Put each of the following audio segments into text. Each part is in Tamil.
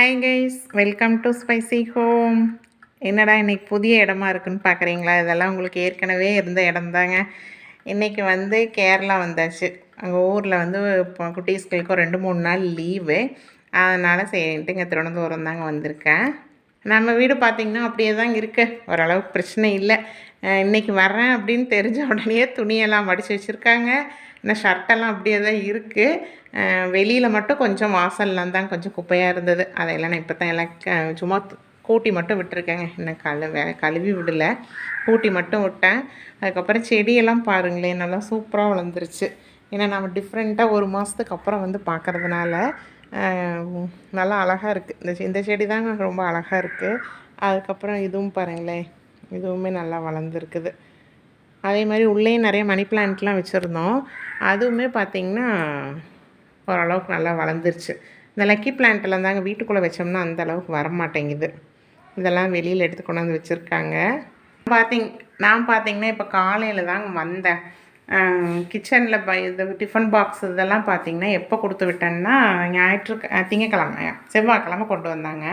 Hi guys welcome to spicy home என்னடா இன்றைக்கி புதிய இடமா இருக்குன்னு பார்க்குறீங்களா இதெல்லாம் உங்களுக்கு ஏற்கனவே இருந்த இடம் தாங்க இன்றைக்கி வந்து கேரளா வந்தாச்சு. அங்கே ஊரில் வந்து இப்போ குட்டீஸ்களுக்கும் ரெண்டு மூணு நாள் லீவு அதனால் சரின்ட்டு இங்கே திருவனந்தபுரம் தாங்க வந்திருக்கேன். நம்ம வீடு பார்த்திங்கன்னா அப்படியே தான் இருக்குது ஓரளவுக்கு பிரச்சனை இல்லை. இன்றைக்கி வரேன் வர்றேன் அப்படின்னு தெரிஞ்ச உடனே துணியெல்லாம் மடித்து வச்சுருக்காங்க. இன்னும் ஷர்ட்டெல்லாம் அப்படியே தான் இருக்குது வெளியில் மட்டும் கொஞ்சம் வாசல்லாம் தான் கொஞ்சம் குப்பையாக இருந்தது. அதையெல்லாம் நான் இப்போ தான் எல்லாம் க- சும்மா கூட்டி மட்டும் விட்டுருக்கேங்க. இன்னும் கழு கழுவி விடலை. கூட்டி மட்டும் விட்டேன். அதுக்கப்புறம் செடியெல்லாம் பாருங்களேன். நல்லா சூப்பராக வளர்ந்துருச்சு. ஏன்னா நம்ம டிஃப்ரெண்ட்டாக ஒரு மாதத்துக்கு அப்புறம் வந்து பார்க்கறதுனால நல்லா அழகாக இருக்குது இந்த இந்த செடி தான் ரொம்ப அழகாக இருக்குது அதுக்கப்புறம் இதுவும் பாருங்களேன். இதுவுமே நல்லா வளர்ந்துருக்குது. அதே மாதிரி உள்ளேயும் நிறைய மணி பிளான்ட்லாம் வச்சுருந்தோம். அதுவுமே பார்த்திங்கன்னா ஓரளவுக்கு நல்லா வளர்ந்துருச்சு. இந்த லக்கி பிளான்ட்டெல்லாம் தாங்க வீட்டுக்குள்ளே வச்சோம்னா அந்த அளவுக்கு வர மாட்டேங்குது இதெல்லாம் வெளியில் எடுத்து கொண்டு வந்து வச்சுருக்காங்க. பார்த்திங் நான் பார்த்திங்கன்னா இப்போ காலையில் தாங்க வந்தேன். கிச்சனில் ப இது டிஃபன் பாக்ஸ் இதெல்லாம் பார்த்தீங்கன்னா எப்போ கொடுத்து விட்டேன்னா ஞாயிற்று திங்கக்கிழமை செவ்வாய்க்கிழமை கொண்டு வந்தாங்க.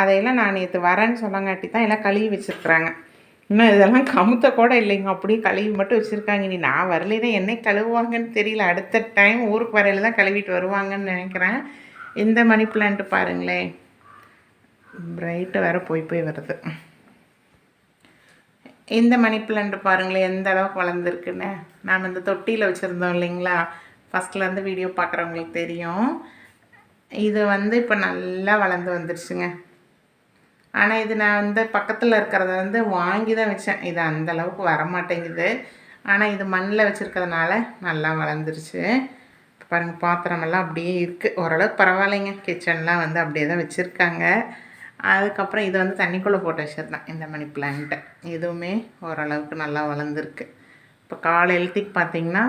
அதையெல்லாம் நான் நேற்று வரேன்னு சொன்னங்காட்டி தான் எல்லாம் கழுவி வச்சுருக்குறாங்க. இன்னும் இதெல்லாம் கமுத்த கூட இல்லைங்க. அப்படியே கழுவி மட்டும் வச்சுருக்காங்க. நீ நான் வரலைன்னா என்னை கழுவுவாங்கன்னு தெரியல. அடுத்த டைம் ஊருக்கு வரையில் தான் கழுவிட்டு வருவாங்கன்னு நினைக்கிறேன். இந்த மணி பிளான்ட்டு பாருங்களேன். பிரைட்டு வேற போய் போய் வருது. இந்த மணி பிளான்ட் பாருங்களேன் எந்த அளவுக்கு வளர்ந்துருக்குன்னு. நாம் இந்த தொட்டியில் வச்சுருந்தோம் இல்லைங்களா? ஃபஸ்ட்லேருந்து வீடியோ பார்க்குறவங்களுக்கு தெரியும். இது வந்து இப்போ நல்லா வளர்ந்து வந்துருச்சுங்க. ஆனால் இது நான் வந்து பக்கத்தில் இருக்கிறத வந்து வாங்கி தான் வச்சேன். இது அந்த அளவுக்கு வர மாட்டேங்குது ஆனால் இது மண்ணில் வச்சுருக்கிறதுனால நல்லா வளர்ந்துருச்சு. பாருங்கள் பாத்திரமெல்லாம் அப்படியே இருக்குது ஓரளவுக்கு பரவாயில்லைங்க. கிச்சன்லாம் வந்து அப்படியே தான் வச்சுருக்காங்க. அதுக்கப்புறம் இது வந்து தண்ணிக்குள்ளே போட்டு வச்சிருந்தேன் இந்த மணி பிளான்ட்டு இதுவுமே ஓரளவுக்கு நல்லா வளர்ந்துருக்கு. இப்போ காலையிலத்துக்கு பார்த்தீங்கன்னா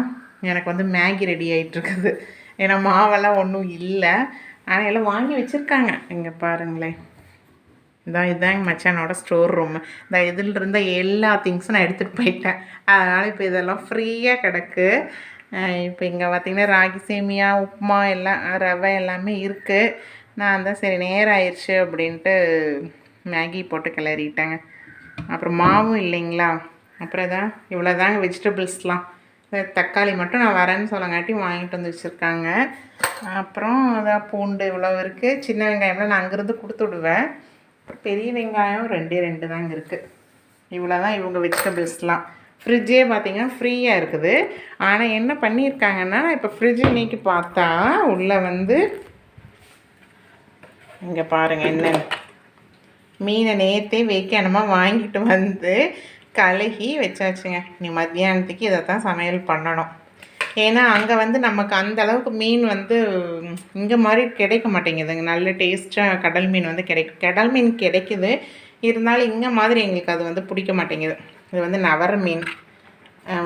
எனக்கு வந்து மேகி ரெடி ஆகிட்டுருக்குது ஏன்னா மாவெல்லாம் ஒன்றும் இல்லை. ஆனால் எல்லாம் வாங்கி வச்சுருக்காங்க. இங்கே பாருங்களேன். இதான் இதுதான் எங்கள் மச்சானோட ஸ்டோர் ரூம் இந்த இதில் இருந்த எல்லா திங்ஸும் நான் எடுத்துகிட்டு போயிட்டேன். அதனால் இப்போ இதெல்லாம் ஃப்ரீயாக கிடக்கு. இப்போ இங்கே பார்த்திங்கன்னா ராகி சேமியா உப்புமா எல்லாம் ரவை எல்லாமே இருக்குது நான் தான் சரி நேரம் ஆயிடுச்சு அப்படின்ட்டு மேகி போட்டு கிளறிட்டேங்க. அப்புறம் மாவும் இல்லைங்களா? அப்புறம் தான் இவ்வளோ தாங்க வெஜிடபிள்ஸ்லாம் தக்காளி மட்டும் நான் வரேன்னு சொல்லங்காட்டி வாங்கிட்டு வந்து வச்சுருக்காங்க. அப்புறம் அதான் பூண்டு இவ்வளோ இருக்குது சின்ன வெங்காயம்லாம் நான் அங்கேருந்து கொடுத்து விடுவேன். பெரிய வெங்காயம் ரெண்டே ரெண்டு தாங்க இருக்குது இவ்வளோ தான் இவங்க வெஜிடபிள்ஸ்லாம் ஃப்ரிட்ஜே பார்த்தீங்கன்னா ஃப்ரீயாக இருக்குது. ஆனால் என்ன பண்ணியிருக்காங்கன்னா இப்போ ஃப்ரிட்ஜ் இன்னைக்கு பார்த்தா உள்ளே வந்து இங்கே பாருங்கள் என்ன? மீனை நேற்றே வைக்கணுமாக வாங்கிட்டு வந்து கழுகி வச்சாச்சுங்க. நீ மத்தியானத்துக்கு இதை தான் சமையல் பண்ணணும். ஏன்னா அங்கே வந்து நமக்கு அந்த அளவுக்கு மீன் வந்து இங்கே மாதிரி கிடைக்க மாட்டேங்குதுங்க. நல்ல டேஸ்ட்டாக கடல் மீன் வந்து கிடைக்கும் கடல் மீன் கிடைக்குது. இருந்தாலும் இங்கே மாதிரி எங்களுக்கு அது வந்து பிடிக்க மாட்டேங்குது. இது வந்து நவர மீன்.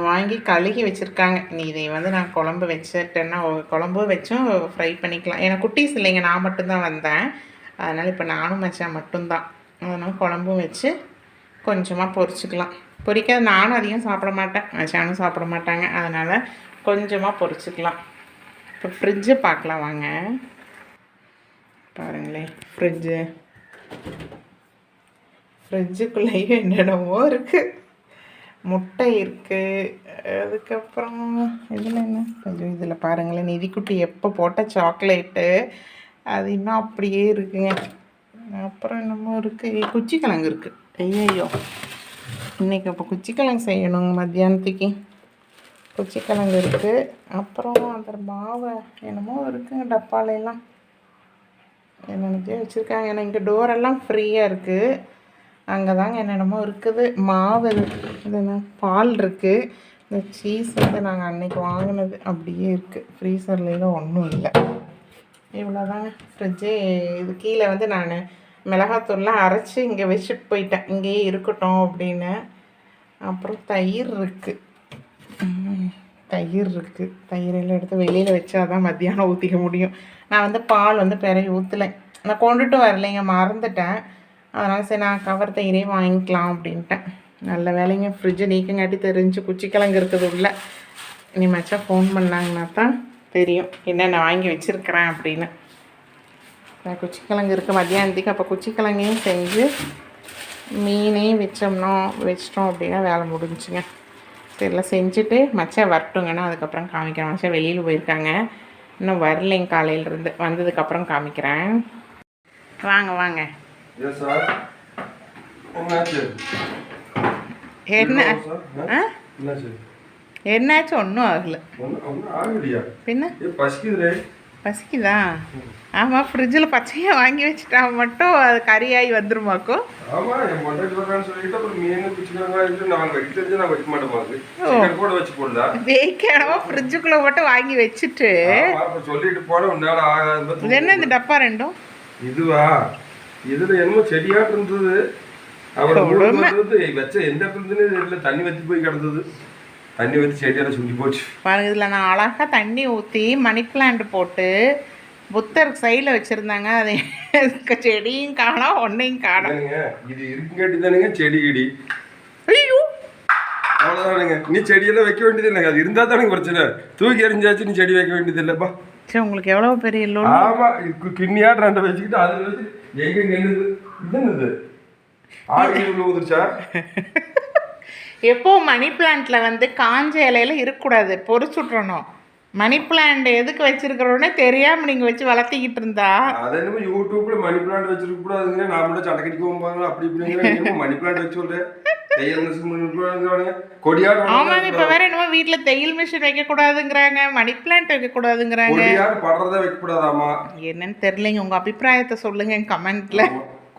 வாங்கி கழுகி வச்சுருக்காங்க. நீ இதை வந்து நான் குழம்பு வச்சுட்டேன்னா குழம்பு வச்சும் ஃப்ரை பண்ணிக்கலாம். ஏன்னா குட்டீஸ் இல்லைங்க. நான் மட்டும்தான் வந்தேன். அதனால் இப்போ நானும் மச்சான் மட்டும்தான். அதனால் குழம்பும் வச்சு கொஞ்சமாக பொரிச்சுக்கலாம். பொரிக்காத நானும் அதிகம் சாப்பிட மாட்டேன். மச்சானும் சாப்பிட மாட்டாங்க. அதனால் கொஞ்சமாக பொரிச்சுக்கலாம். இப்போ ஃப்ரிட்ஜு பார்க்கலாம் வாங்க. பாருங்களேன் ஃப்ரிட்ஜு ஃப்ரிட்ஜுக்குள்ளேயும் என்னென்னமோ இருக்குது முட்டை இருக்குது அதுக்கப்புறம் இதில் என்ன? கொஞ்சம் இதில் பாருங்களேன். நிதிக்குட்டி எப்போ போட்ட சாக்லேட்டு? அது இன்னும் அப்படியே இருக்குங்க. அப்புறம் என்னமோ இருக்குது குச்சிக்கிழங்கு இருக்குது ஐயோ இன்னைக்கு அப்போ குச்சிக்கிழங்கு செய்யணுங்க மத்தியானத்துக்கு. குச்சி கிழங்கு இருக்குது அப்புறம் அந்த மாவை என்னமோ இருக்குங்க டப்பாலையெல்லாம் எல்லாம் என்னென்னத்தையோ வச்சுருக்காங்க. ஏன்னா இங்கே டோரெல்லாம் ஃப்ரீயாக இருக்குது அங்கே தாங்க என்னென்னமோ இருக்குது. மாவு இருக்கு இது என்ன பால் இருக்குது இந்த சீஸ் வந்து நாங்கள் அன்னைக்கு வாங்கினது அப்படியே இருக்குது ஃப்ரீசர்லாம் ஒன்றும் இல்லை. இவ்வளோதாங்க ஃப்ரிட்ஜு இது கீழே வந்து நான் மிளகாத்தூள்லாம் அரைச்சி இங்கே வச்சுட்டு போயிட்டேன். இங்கேயே இருக்கட்டும் அப்படின்னு. அப்புறம் தயிர் இருக்குது தயிர் இருக்குது தயிரெல்லாம் எடுத்து வெளியில் வச்சா தான் மத்தியானம் ஊற்றிக்க முடியும். நான் வந்து பால் வந்து பிறகு ஊற்றலை நான் கொண்டுட்டு வரலைங்க மறந்துட்டேன். அதனால் சரி நான் கவர் தயிரே வாங்கிக்கலாம் அப்படின்ட்டேன். நல்ல வேலைங்க. ஃப்ரிட்ஜை நீக்கங்காட்டி தெரிஞ்சு குச்சிக்கிழங்கு இருக்குது உள்ள. இனி மச்சா ஃபோன் பண்ணாங்கன்னா தான் தெரியும். என்னென்ன வாங்கி வச்சுருக்கிறேன் அப்படின்னு. நான் குச்சிக்கிழங்கு இருக்குது மத்தியானத்துக்கு. அப்போ குச்சிக்கிழங்கையும் செஞ்சு மீனையும் வச்சோம்னோ வச்சிட்டோம் அப்படின்னா வேலை முடிஞ்சுங்க. சரிலாம் செஞ்சுட்டு மச்சான் வரட்டுங்கன்னா அதுக்கப்புறம் காமிக்கிறேன். மச்சான் வெளியில் போயிருக்காங்க. இன்னும் வரலைங்க காலையிலேருந்து வந்ததுக்கப்புறம் காமிக்கிறேன். வாங்க வாங்க. எஸ் சார் என்னாச்சு என்ன? என்னாச்சு என்னாச்சும் ஒன்றும் ஆகல. ஆகலையா? பின்ன? ஏ பசிக்குதுரே பசிக்குதா? ஆமாம் ஃப்ரிட்ஜில் பச்சையாக வாங்கி வச்சுட்டா மட்டும் அது கறியாகி வந்துருமாக்கும் ஆமா என் வர்றான்னு சொல்லிட்டு அப்புறம் மீன் பிடிச்சிக்கிறாங்க இது நான் வைக்க தெரிஞ்சு நான் வைக்க மாட்டேன் கூட வச்சு போடல. வேக்கடமா ஃப்ரிட்ஜுக்குள்ளே மட்டும் வாங்கி வச்சுட்டு. சொல்லிட்டு ஒரு நாள் ஆகாது. என்ன இந்த டப்பா ரெண்டும்? இதுவா? இதுல என்னமோ செடியாட்டு இருந்தது. வந்து வச்ச எந்த தெரியல. தண்ணி வத்தி போய் கிடந்தது. தண்ணி வத்தி செடியால சுண்டி போச்சு. பாருங்க இதில் நான் அழகாக தண்ணி ஊற்றி மணி பிளான்ட் போட்டு புத்தர் சைடில் வச்சுருந்தாங்க. அது செடியும் காணோம் ஒன்றையும் காணோம். இது இருக்குங்காட்டி தானுங்க செடி கிடி ஐயோ! அவ்வளவுதானுங்க. நீ செடியெல்லாம் வைக்க வேண்டியது இல்லைங்க. அது இருந்தா தானே பிரச்சனை. தூக்கி எறிஞ்சாச்சு நீ செடி வைக்க வேண்டியது இல்லப்பா. சரி உங்களுக்கு எவ்வளோ பெரிய லோன்? ஆமா இது கிண்ணியாட்டு ரெண்டை வச்சுக்கிட்டு அது வச்சு எங்க நின்னுது? நின்னுது. என்னது ஆடி உள்ள ஊதுச்சா எப்போ மணி பிளான்ட்ல வந்து காஞ்ச இலையில இருக்கக்கூடாது பொறிச்சுட்றணும் மணி பிளான்ட் எதுக்கு வச்சிருக்கிறோன்னே தெரியாம நீங்க வச்சு வளர்த்திக்கிட்டு இருந்தா? அது என்னமோ யூடியூப்ல மணி பிளான்ட் வச்சிருக்க கூடாதுங்க நான் மட்டும் சண்டை கடிக்க போவாங்க அப்படி இப்படிங்கிற மணி பிளான்ட் வச்சு சொல்றேன் ஆமாங்க இப்ப வேற என்னமோ வீட்ல தையல் மிஷின் வைக்க கூடாதுங்கிறாங்க மணி பிளான்ட் வைக்க கூடாதுங்கிறாங்க என்னன்னு தெரியலைங்க உங்க அபிப்பிராயத்தை சொல்லுங்க கமெண்ட்ல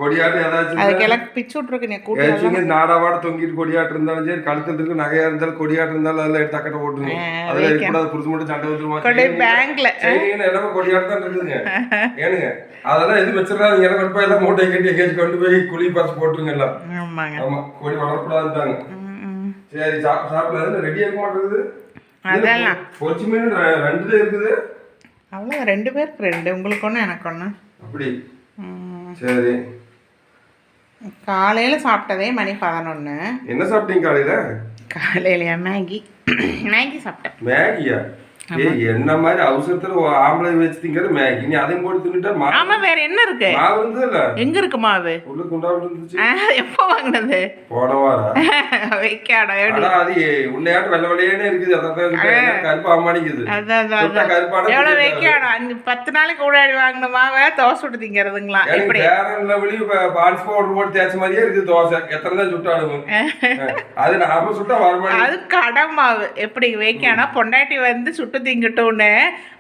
கொடியாடு ஏதாச்சும் பிச்சு விட்ருக்கு நீ கூட்டு நாடாவாட தொங்கிட்டு கொடியாட்டு இருந்தாலும் சரி கழுத்துல இருக்கு நகையா இருந்தாலும் கொடியாட்டு இருந்தாலும் அதெல்லாம் எடுத்து அக்கட்ட போட்டுங்க அதெல்லாம் இருக்கக்கூடாது புரிஞ்சு மட்டும் சண்டை வந்துருமா கொடை பேங்க்ல. எல்லாமே கொடியாட்டு தான் இருக்குதுங்க. ஏனுங்க அதெல்லாம் எதுவும் வச்சிடறாங்க எனக்கு எல்லாம் மூட்டை கட்டி எங்கேயாச்சும் கொண்டு போய் குழி பறிச்சு போட்டுருங்க எல்லாம். ஆமா கொடி ம். சரி சாப்பிட சாப்பிடல ரெடியா இருக்க மாட்டேங்குது. அதெல்லாம் மீன்? ரெண்டு தான் இருக்குது. அவ்வளோ ரெண்டு பேருக்கு ரெண்டு. உங்களுக்கு ஒன்று எனக்கு ஒன்று அப்படி. சரி. காலையில் சாப்பிட்டதே மணி பதினொன்று என்ன சாப்பிட்டீங்க காலையில? காலையிலையா? மேகி. மேகி சாப்பிட்டேன். மேகியா? ஏய் என்ன மாதிரி அவசரத்துல ஆம்பளை வச்சு திங்கிறது மேகி. நீ அதையும் போட்டு தின்னுட்டா மா ஆமாம் வேற என்ன இருக்கு? மாவு இருந்ததுல எங்க இருக்கு மாவு உள்ள குண்டாவில் இருந்துச்சு. எப்போ வாங்கினது? போன வாரம் வைக்காடா அது உன்னையாட்டு வெள்ளை வெள்ளையானே இருக்குது. அதான். கருப்பு அம்மானிக்குது அதான் அதான் சுத்தா அதான். கருப்பான எவ்வளோ தெரியாது. வைக்காடா? அஞ்சு பத்து நாளைக்கு முன்னாடி வாங்கின மாவை தோசை விட்டு திங்கிறதுங்களா? எப்படி? பேரன் லெவலி பான்ஸ் பவுடர் போட்டு தேய்ச்ச மாதிரியே இருக்குது தோசை. எத்தனை தான் சுட்டாலும். அது நாம சுட்டா வரமாட்டேங்குது அது கடை மாவு. எப்படி? வைக்கானா? பொண்டாட்டி வந்து சுட்டு திங்கட்டும்னு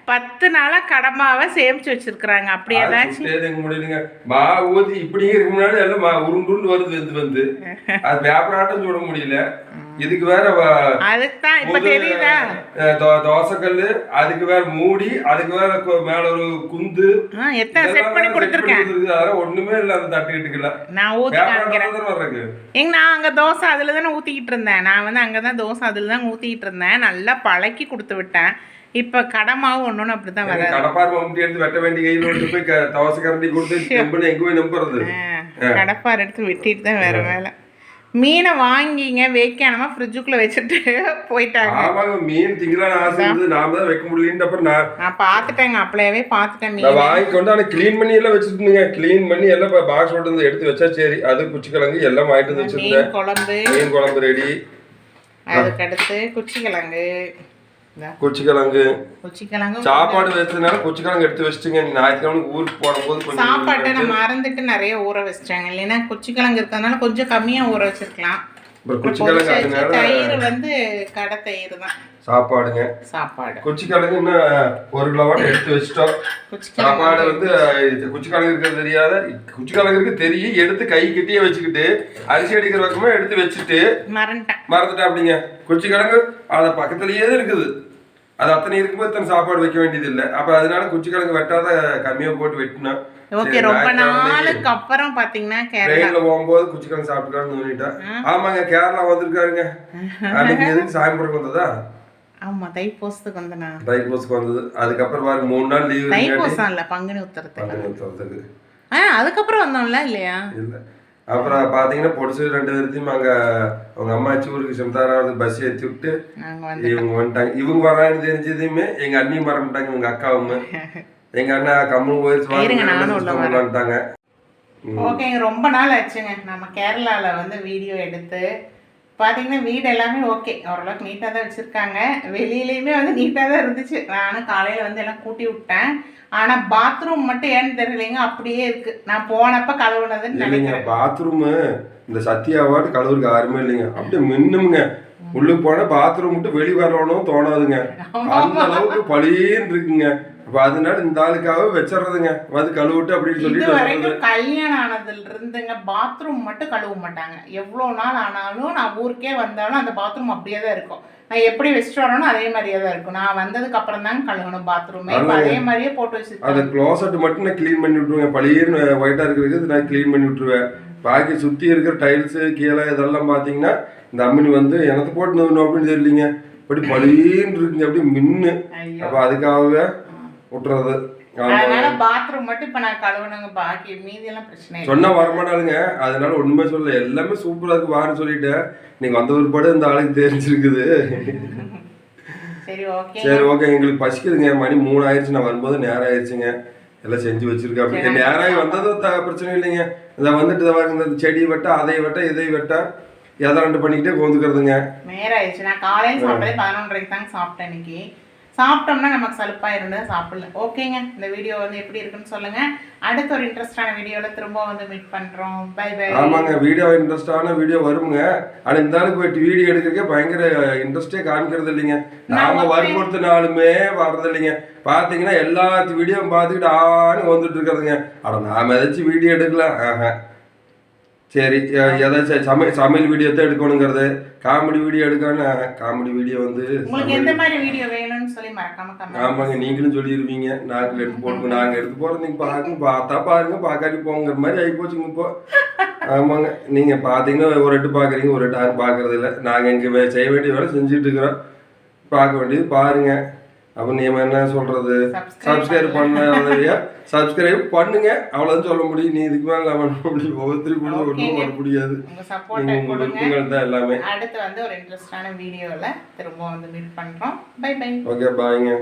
பத்து நாளா கடை மாவை சேமிச்சு வச்சிருக்கிறாங்க. அப்படி ஏதாச்சும் சுட்டே முடியலைங்க மா ஊத்தி இப்படிங்க இருக்க முன்னாடி எல்லாம் உருண்டு வருது இது வந்து. அது பேப்பராட்டம் சுட முடியல. இதுக்கு வேற வ- அதுக்கு தான் இப்ப தெரியுதா? தோசைக்கல்லு அதுக்கு வேற மூடி அதுக்கு வேற மேல ஒரு குந்து. எத்தனை செட் பண்ணி கொடுத்துருக்கேன். அதெல்லாம் ஒண்ணுமே இல்ல அந்த தட்டுக்கிட்டுக்கல நான் ஊத்தி காமிக்கிறேன். எங்க நான் அங்க தோசை அதுல தானே ஊத்திக்கிட்டு இருந்தேன். நான் வந்து அங்கதான் தோசை அதுல தான் ஊத்திக்கிட்டு இருந்தேன். நல்லா பழக்கி கொடுத்து விட்டேன். இப்ப கடை மாவு ஒண்ணுன்னு அப்படிதான் வராது. கடப்பார் மம்முட்டி எடுத்து வெட்ட வேண்டிய கையில கொண்டு போய் தோசை கரண்டி கொடுத்து எங்க போய் நம்புறது? கடப்பார் எடுத்து வெட்டிட்டு தான் வேற வேலை. மீனை வாங்கிங்க வைக்கானமா ஃப்ரிட்ஜுக்குள்ள வச்சுட்டு போயிட்டாங்க. ஆமாங்க மீன் திங்கலான்னு ஆசை இருந்தது. நாம தான் வைக்க முடியலன்ட்டு அப்புறம் நான் நான் பார்த்துட்டேங்க அப்பளையவே பார்த்துட்டேன் மீன். வாங்கி கொண்டு ஆனா க்ளீன் பண்ணி எல்லாம் வச்சிருந்தேங்க. க்ளீன் பண்ணி எல்லாம் பாக்ஸ் போட்டு வந்து எடுத்து வச்சா சரி. அது குச்சிக்கிழங்கு எல்லாம் வாங்கிட்டு வந்து வச்சிருந்தேன். குழம்பு. மீன் குழம்பு ரெடி அதுக்கடுத்து குச்சிக்கிழங்கு. குச்சிக்கிழங்கு குச்சிக்கிழங்கு சாப்பாடு வச்சதுனால குச்சிக்கிழங்கு எடுத்து வச்சுட்டுங்க. ஞாயிற்றுக்கிழமை ஊருக்கு போடும்போது கொஞ்சம் சாப்பாட்டை நான் மறந்துட்டு நிறைய ஊற வச்சிட்டாங்க. இல்லைன்னா குச்சிக்கிழங்கு இருக்கிறதுனால கொஞ்சம் கம்மியா ஊற வச்சிருக்கலாம். தயிர் வந்து கடை தயிர் தான். சாப்பாடுங்க. சாப்பாடு. குச்சிக்கிழங்கு இன்னும் ஒரு கிலோவாட் எடுத்து வச்சிட்டோம். சாப்பாடு வந்து குச்சிக்கிழங்கு இருக்கிறது தெரியாத குச்சிக்கிழங்கு இருக்கு தெரியும். எடுத்து கை கிட்டே வச்சுக்கிட்டு அரிசி அடிக்கிற பக்கமே எடுத்து வச்சுட்டு மறந்துட்டேன். அப்படிங்க. குச்சிக்கிழங்கு அது பக்கத்துலயே இருக்குது. அது அத்தனை இருக்கும்போது இத்தனை சாப்பாடு வைக்க வேண்டியது இல்லை அப்ப அதனால குச்சிக்கிழங்கு வெட்டாத கம்மியா போட்டு வெட்டினா ஓகே ரொம்ப நாளுக்கு அப்புறம் பாத்தீங்கன்னா கேரளா. ட்ரெயின்ல போகும்போது குச்சிக்கிழங்கு சாப்பிட்டுக்கலாம்னு தோணிட்டேன் ஆமாங்க கேரளா வந்திருக்காருங்க. அன்னைக்கு எதுக்கு சாயம்பரம் வந்ததா? ஆமா தைப்பூசத்துக்கு வந்தனா. தைப்பூசுக்கு வந்தது. அதுக்கப்புறம் பாருங்க மூணு நாள் லீவு தைப்பூசம் இல்ல பங்குனி உத்தரத்துக்கு. ஆ அதுக்கப்புறம் வந்தோம்ல இல்லையா? இல்ல. அப்புறம் பாத்தீங்கன்னா பொடிச்சு ரெண்டு பேர்த்தையும் அங்க அவங்க அம்மாச்சி ஊருக்கு செம்தாராவது பஸ் ஏத்தி விட்டு இவங்க வந்துட்டாங்க. இவங்க வரான்னு தெரிஞ்சதுமே எங்க அண்ணியும் வரமாட்டாங்க இவங்க அக்காவும். எங்க அண்ணா கம்மல். சொல்லலான்ட்டாங்க ஓகேங்க ரொம்ப நாள் ஆச்சுங்க. நம்ம கேரளாவில் வந்து வீடியோ எடுத்து பார்த்தீங்கன்னா வீடு எல்லாமே ஓகே. ஓரளவுக்கு நீட்டாக தான் வச்சுருக்காங்க. வெளியிலையுமே வந்து நீட்டாக தான் இருந்துச்சு. நானும் காலையில் வந்து எல்லாம் கூட்டி விட்டேன். ஆனால் பாத்ரூம் மட்டும் ஏன்னு தெரியலைங்க அப்படியே இருக்கு. நான் போனப்ப கழுவுனதுன்னு இல்லைங்க நினைக்கிறேன். பாத்ரூம் இந்த சத்யாவாட்டு கழுவுறதுக்கு யாருமே இல்லைங்க. அப்படியே மின்னுமுங்க. உள்ளுக்கு போனா பாத்ரூம் விட்டு வெளி வரணும் தோணாதுங்க. அந்த அளவுக்கு பளின்னு இருக்குங்க. அப்ப அதனால இந்த ஆளுக்காக வச்சிடுறதுங்க. வந்து கழுவிட்டு அப்படின்னு இது சொல்லிட்டு வர்றது. வரைக்கும் கல்யாணம் ஆனதுல இருந்துங்க பாத்ரூம் மட்டும் கழுவ மாட்டாங்க. எவ்வளோ நாள் ஆனாலும் நான் ஊருக்கே வந்தாலும் அந்த பாத்ரூம் அப்படியே தான் இருக்கும். நான் எப்படி வச்சுட்டு வரணும் அதே மாதிரியே தான் இருக்கும். நான் வந்ததுக்கு அப்புறம் தாங்க கழுவணும் பாத்ரூமே இப்ப. அதே மாதிரியே போட்டு அந்த வச்சிருக்கேன் க்ளோசட் மட்டும் நான் க்ளீன் பண்ணி விட்டுருவேன். பளிர்னு ஒயிட்டா இருக்கிறதுக்கு நான் க்ளீன் பண்ணி விட்டுருவேன். பாக்கி சுத்தி இருக்கிற டைல்ஸ் கீழே இதெல்லாம் பாத்தீங்கன்னா இந்த அம்மினி வந்து எனக்கு போட்டு அப்படின்னு தெரியலீங்க. அப்படி பளிர்னு இருக்குங்க. அப்படி மின்னு. அப்ப அதுக்காகவே விட்டுறது. அதனால பாத்ரூம் மட்டும் இப்ப நான் கழுவணுங்க பாக்கி மீதி எல்லாம் பிரச்சனை சொன்னா வரமாட்டாளுங்க. அதனால ஒண்ணுமே சொல்லல. எல்லாமே சூப்பரா இருக்கு வான்னு சொல்லிட்டேன். நீங்க வந்த ஒருபாடு இந்த ஆளுக்கு தெரிஞ்சிருக்குது. சரி ஓகே சரி ஓகே எங்களுக்கு பசிக்குதுங்க. மணி மூணு ஆயிடுச்சு நான் வரும்போது நேரம் ஆயிடுச்சுங்க எல்லாம் செஞ்சு வச்சிருக்கேன் அப்படி. நேராகி வந்ததும் பிரச்சனை இல்லைங்க. இதை வந்துட்டு இதை இந்த செடி வெட்ட அதை வெட்ட இதை வெட்ட எதை ரெண்டு பண்ணிக்கிட்டே கோந்துக்கிறதுங்க. நேரம் ஆயிடுச்சு நான் காலையில் சாப்பிட்டதே பதினொன்றரைக்கு தாங்க சாப்பிட்டேன் இன்னைக்கு. சாப்பிட்டோம்னா நமக்கு சலுப்பாக இருந்தால் சாப்பிடல. ஓகேங்க. இந்த வீடியோ வந்து எப்படி இருக்குன்னு சொல்லுங்க. அடுத்த ஒரு இன்ட்ரெஸ்டான வீடியோவில் திரும்ப வந்து மீட் பண்ணுறோம் பை பை ஆமாங்க. வீடியோ இன்ட்ரெஸ்டான வீடியோ வருங்க. ஆனா இந்த ஆளுக்கு போயிட்டு வீடியோ எடுக்கிறக்கே பயங்கர இன்ட்ரெஸ்டே காமிக்கிறது இல்லைங்க. நாம நான் வற்புறுத்தினாலுமே வர்றது இல்லைங்க. பாத்தீங்கன்னா எல்லா வீடியோவும் பார்த்துக்கிட்டு ஆன்னு வந்துட்டு இருக்கிறதுங்க. அட நாம ஏதாச்சும் வீடியோ எடுக்கலாம். ஆஹா. சரி ஏதாச்சும் சமையல் சமையல் வீடியோ தான் எடுக்கணுங்கிறது. காமெடி வீடியோ எடுக்கணும் காமெடி வீடியோ வந்து உங்களுக்கு எந்த மாதிரி வீடியோ வேணும்னு சொல்லி மறக்காம கமெண்ட் ஆமாங்க நீங்களும் சொல்லிடுவீங்க நாங்கள் எடுத்து போட்டு நாங்கள் எடுத்து போகிறோம் நீங்கள் பாருங்க பார்த்தா பாருங்க பார்க்காட்டி போங்கிற மாதிரி ஆகி போச்சுங்க இப்போ. ஆமாங்க நீங்கள் பார்த்தீங்கன்னா ஒரு எட்டு பார்க்குறீங்க ஒரு எட்டு யாரும் பார்க்கறது இல்லை. நாங்கள் இங்கே செய்ய வேண்டிய வேலை செஞ்சுட்டு இருக்கிறோம். பார்க்க வேண்டியது பாருங்க. அப்போ நீ என்ன சொல்றது? சப்ஸ்கிரைப் பண்ண. சப்ஸ்கிரைப் பண்ணுங்க. அவ்வளோதான் சொல்ல முடியும். நீ இதுக்கு மேலே பண்ண முடியும் ஒவ்வொருத்தரும் கூட ஒன்றும் பண்ண முடியாது. உங்கள் விருப்பங்கள் தான் எல்லாமே. அடுத்து வந்து ஒரு இன்ட்ரெஸ்டான வீடியோவில் திரும்ப வந்து மீட் பண்ணுறோம் பை பை ஓகே பாய்ங்க